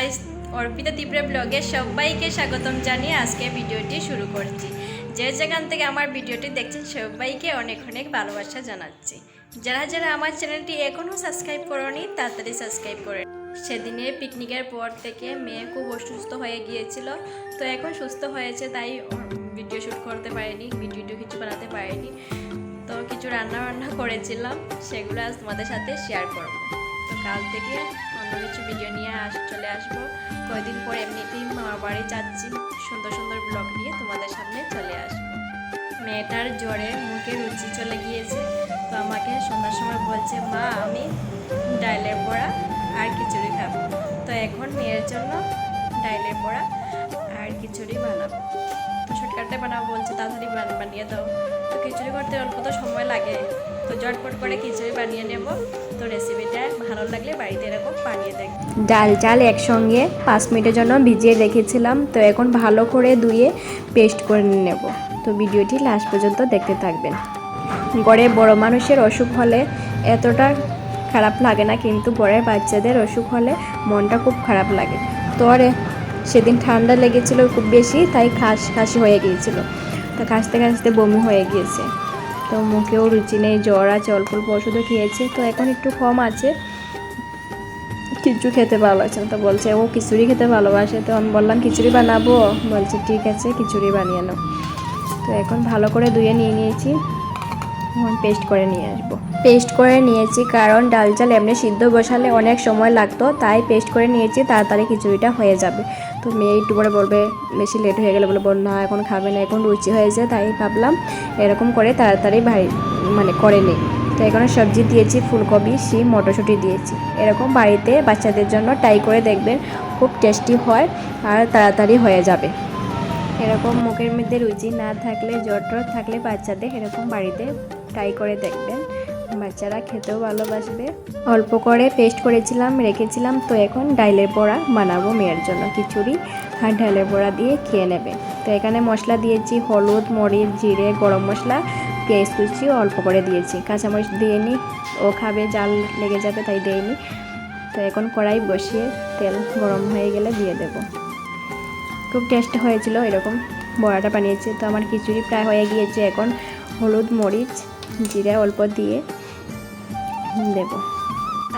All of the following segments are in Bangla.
গাইস অর্পিতা তীব্রা ব্লগে সবাইকে স্বাগতম জানিয়ে আজকে ভিডিওটি শুরু করছি। যে যেখান থেকে আমার ভিডিওটি দেখছেন, সবাইকে অনেক অনেক ভালোবাসা জানাচ্ছি। যারা যারা আমার চ্যানেলটি এখনও সাবস্ক্রাইব করনি, তাড়াতাড়ি সাবস্ক্রাইব করে সেদিনে পিকনিকের পর থেকে মেয়ে খুব অসুস্থ হয়ে গিয়েছিল, তো এখন সুস্থ হয়েছে, তাই ভিডিও শ্যুট করতে পারিনি, ভিডিও কিছু বানাতে পারিনি। তো কিছু রান্না বান্না করেছিলাম, সেগুলো আজ তোমাদের সাথে শেয়ার করব। তো কাল থেকে ভিডিও নিয়ে আস, চলে আসব। কয়েকদিন পর এমনিতেই মামার বাড়ি যাচ্ছি। সুন্দর সুন্দর ব্লগ নিয়ে তোমাদের সামনে চলে আসব। মেয়েটার জ্বরে মুখে রুচি চলে গিয়েছে। তো আমাকে সন্ধ্যার সময় বলছে, মা, আমি ডাইলের বড়া আর খিচুড়ি খাব। তো এখন মেয়ের জন্য ডাইলের বড়া আর খিচুড়ি বানাবো। তো শর্টকাটে বানাবো বলছে, তাড়াতাড়ি বানিয়ে দাও। তো খিচুড়ি করতে অল্প তো সময় লাগে। তো ঝটপট করে খিচুড়ি বানিয়ে নেব। তো রেসিপিটা ভালো লাগলে বাড়িতে এরকম বানিয়ে দেখ। ডাল চাল একসঙ্গে পাঁচ মিনিটের জন্য ভিজিয়ে রেখেছিলাম, তো এখন ভালো করে ধুয়ে পেস্ট করে নেব। তো ভিডিওটি লাস্ট পর্যন্ত দেখতে থাকবেন। গড়ে বড় মানুষের অসুখ হলে এতটা খারাপ লাগে না, কিন্তু গড়ের বাচ্চাদের অসুখ হলে মনটা খুব খারাপ লাগে। তো আরে সেদিন ঠান্ডা লেগেছিল খুব বেশি, তাই খাস খাসি হয়ে গিয়েছিল। তো খাসতে কাশতে বমি হয়ে গিয়েছে। তো মুখেও রুচি নেই, জ্বর আছে অল্প অল্প ওষুধও খেয়েছে, তো এখন একটু কম আছে। কিছু খেতে ভালো লাগছে তো বলছে, ও খিচুড়ি খেতে ভালোবাসে, তো আমি বললাম, খিচুড়ি বানাবো? বলছে, ঠিক আছে, খিচুড়ি বানিয়ে নাও। তো এখন ভালো করে ধুয়ে নিয়ে নিয়েছি, এখন পেস্ট করে নিয়ে আসব। পেস্ট করে নিয়েছি, কারণ ডাল চাল এমনি সিদ্ধ বসালে অনেক সময় লাগতো, তাই পেস্ট করে নিয়েছি, তাড়াতাড়ি খিচুড়িটা হয়ে যাবে। তো মেয়ে একটু করে বলবে, বেশি লেট হয়ে গেলে বলে বল না, এখন খাবে না, এখন রুচি হয়েছে, তাই ভাবলাম এরকম করে তাড়াতাড়ি ভাই মানে করে নিই। তো এখানে সবজি দিয়েছি, ফুলকপি, শিম, মটরশুঁটি দিয়েছি। এরকম বাড়িতে বাচ্চাদের জন্য ট্রাই করে দেখবেন, খুব টেস্টি হয় আর তাড়াতাড়ি হয়ে যাবে। এরকম মুখের মধ্যে রুচি না থাকলে জ্বর থাকলে বাচ্চাদের এরকম বাড়িতে ট্রাই করে দেখবেন। বাচ্চারা খেতেও ভালোবাসবে। অল্প করে পেস্ট করেছিলাম, রেখেছিলাম, তো এখন ডাইলের বড়া বানাবো মেয়ের জন্য খিচুড়ি আর ডাইলের বড়া দিয়ে খেয়ে নেবে। তো এখানে মশলা দিয়েছি, হলুদ, মরিচ, জিরে, গরম মশলা, পেঁয়াজ কুচি অল্প করে দিয়েছি। কাঁচামরিচ দিয়ে নিই ও খাবে, জাল লেগে যাবে তাই দেয়নি তো এখন কড়াই বসিয়ে তেল গরম হয়ে গেলে দিয়ে দেবো। খুব টেস্ট হয়েছিল এরকম বড়াটা বানিয়েছে। তো আমার খিচুড়ি প্রায় হয়ে গিয়েছে এখন। হলুদ, মরিচ, জিরা অল্প দিয়ে দেব।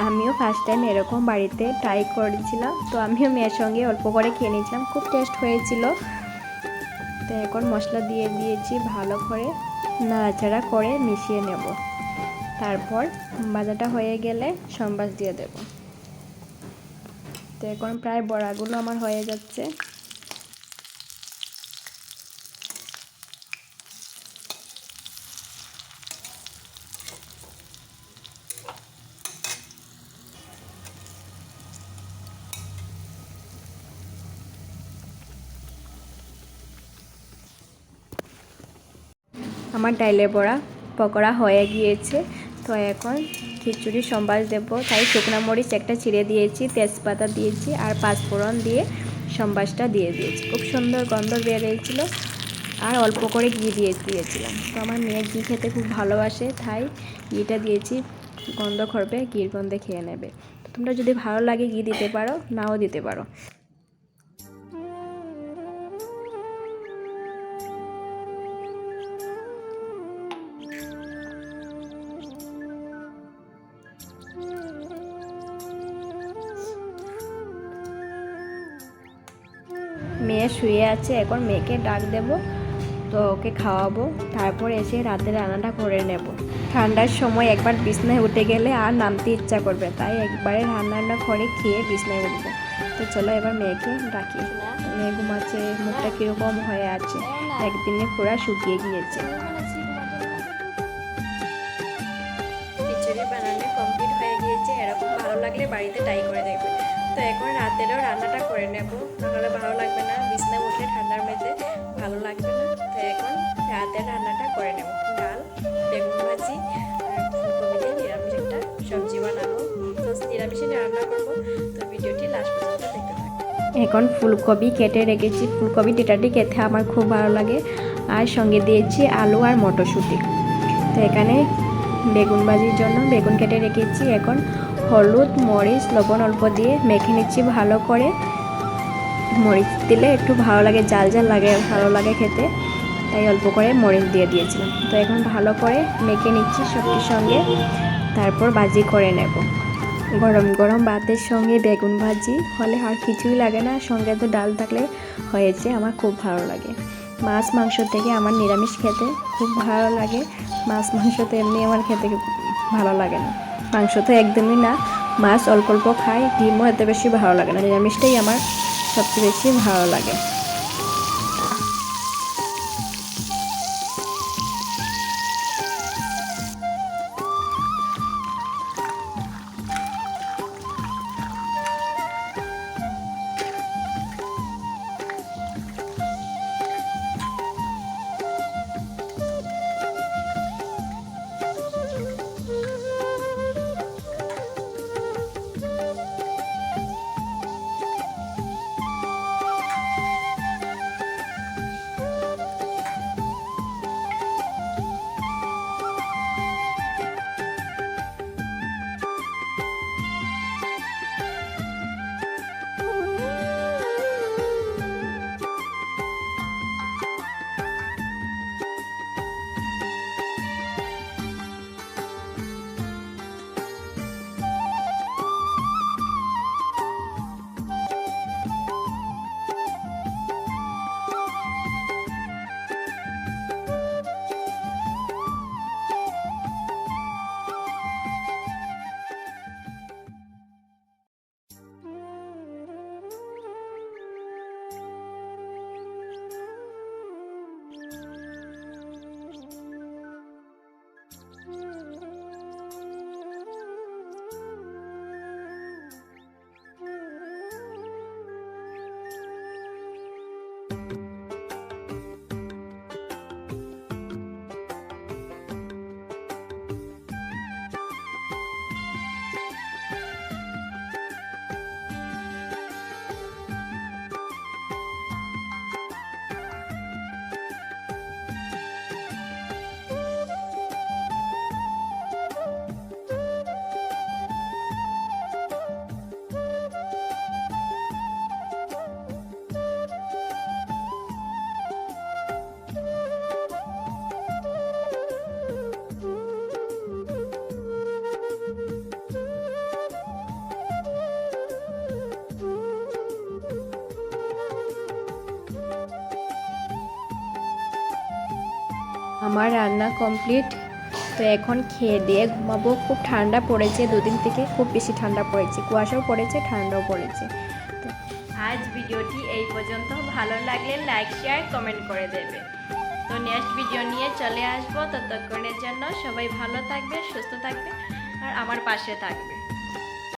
আমিও ফার্স্ট টাইম এরকম বাড়িতে ট্রাই করেছিলাম, তো আমিও মেয়ের সঙ্গে অল্প করে খেয়ে নিয়েছিলাম, খুব টেস্ট হয়েছিল। তো এখন মশলা দিয়ে দিয়েছি ভালো করে, নাড়াচাড়া করে মিশিয়ে নেব। তারপর ভাজাটা হয়ে গেলে সম্বাস দিয়ে দেব। তো এখন প্রায় বড়াগুলো আমার হয়ে যাচ্ছে। আমার ডাইলের বড়া পকোড়া হয়ে গিয়েছে। তো এখন খিচুড়ি সম্বাস দেব। তাই শুকনো মরিচ একটা ছিঁড়ে দিয়েছি, তেজপাতা দিয়েছি আর পাঁচফোড়ন দিয়ে সম্বাসটা দিয়ে দিয়েছি। খুব সুন্দর গন্ধ বেরিয়েছিল আর অল্প করে ঘি দিয়ে দিয়েছিলাম। তো আমার মেয়ে ঘি খেতে খুব ভালোবাসে, তাই ঘিটা দিয়েছি। গন্ধ করবে, ঘির গন্ধে খেয়ে নেবে। তোমরা যদি ভালো লাগে ঘি দিতে পারো, নাও দিতে পারো। মেয়ে শুয়ে আছে, এখন মেয়েকে ডাক দেব, তো ওকে খাওয়াবো, তারপর এসে রাতে রান্নাটা করে নেব। ঠান্ডার সময় একবার বিছনায় উঠে গেলে আর নামতে ইচ্ছা করবে তাই একবারে রান্না রান্না করে খেয়ে বিছনায় উঠবো। তো চলো এবার মেয়েকে ডাকি। মেয়ে ঘুমাচ্ছে, মুখটা কীরকম হয়ে আছে, একদিনে পুরা শুকিয়ে গিয়েছে। বানানো কমপ্লিট হয়ে গিয়েছে, এরকম ভালো লাগলে বাড়িতে ট্রাই করে দেখবে। তো এখন রাতেরও রান্নাটা করে নেব। নাহলে ভালো লাগবে না বিছনা উঠলে ঠান্ডার মধ্যে ভালো লাগবে না। তো এখন রাতের রান্নাটা করে নেব। ডাল, বেগুন ভাজি, আর নিরামিষ একটা সবজি বানাবো। তো নিরামিষে রান্না করব। তো ভিডিওটি লাস্ট পর্যন্ত দেখতে এখন ফুলকপি কেটে রেখেছি। ফুলকপি টিটাটি খেতে আমার খুব ভালো লাগে। আর সঙ্গে দিয়েছি আলু আর মটরশুঁটি। তো এখানে বেগুন ভাজির জন্য বেগুন কেটে রেখেছি। এখন হলুদ, মরিচ, লবণ অল্প দিয়ে মেখে নিচ্ছি ভালো করে। মরিচ দিলে একটু ভালো লাগে জাল জাল লাগে, ভালো লাগে খেতে। তাই অল্প করে মরিচ দিয়ে দিয়েছিলাম। তো এখন ভালো করে মেখে নিচ্ছি সবটির সঙ্গে। তারপর ভাজি করে নেব। গরম গরম ভাতের সঙ্গে বেগুন ভাজি। হলে আর কিছুই লাগে না, সঙ্গে তো ডাল থাকলে হয়েছে, আমার খুব ভালো লাগে। মাছ, মাংস থেকে আমার নিরামিষ খেতে খুব ভালো লাগে। মাছ, মাংস তো এমনি আমার খেতে ভালো লাগে না। মাংস তো একদমই না। মাছ অল্প অল্প খাই, ডিমও এত বেশি ভালো লাগে না, নিরামিষটাই আমার সবচেয়ে বেশি ভালো লাগে। আমার রান্না কমপ্লিট তো এখন খেয়ে দিয়ে ঘুমাবো। খুব ঠান্ডা পড়েছে দুদিন থেকে, খুব বেশি ঠান্ডা পড়েছে। কুয়াশাও পড়েছে, ঠান্ডাও পড়েছে। আজ ভিডিওটি এই পর্যন্ত। ভালো লাগলে লাইক শেয়ার কমেন্ট করে দেবে। তো নেক্সট ভিডিও নিয়ে চলে আসব ততক্ষণের জন্য। সবাই ভালো থাকবে, সুস্থ থাকবে, আর আমার পাশে থাকবে।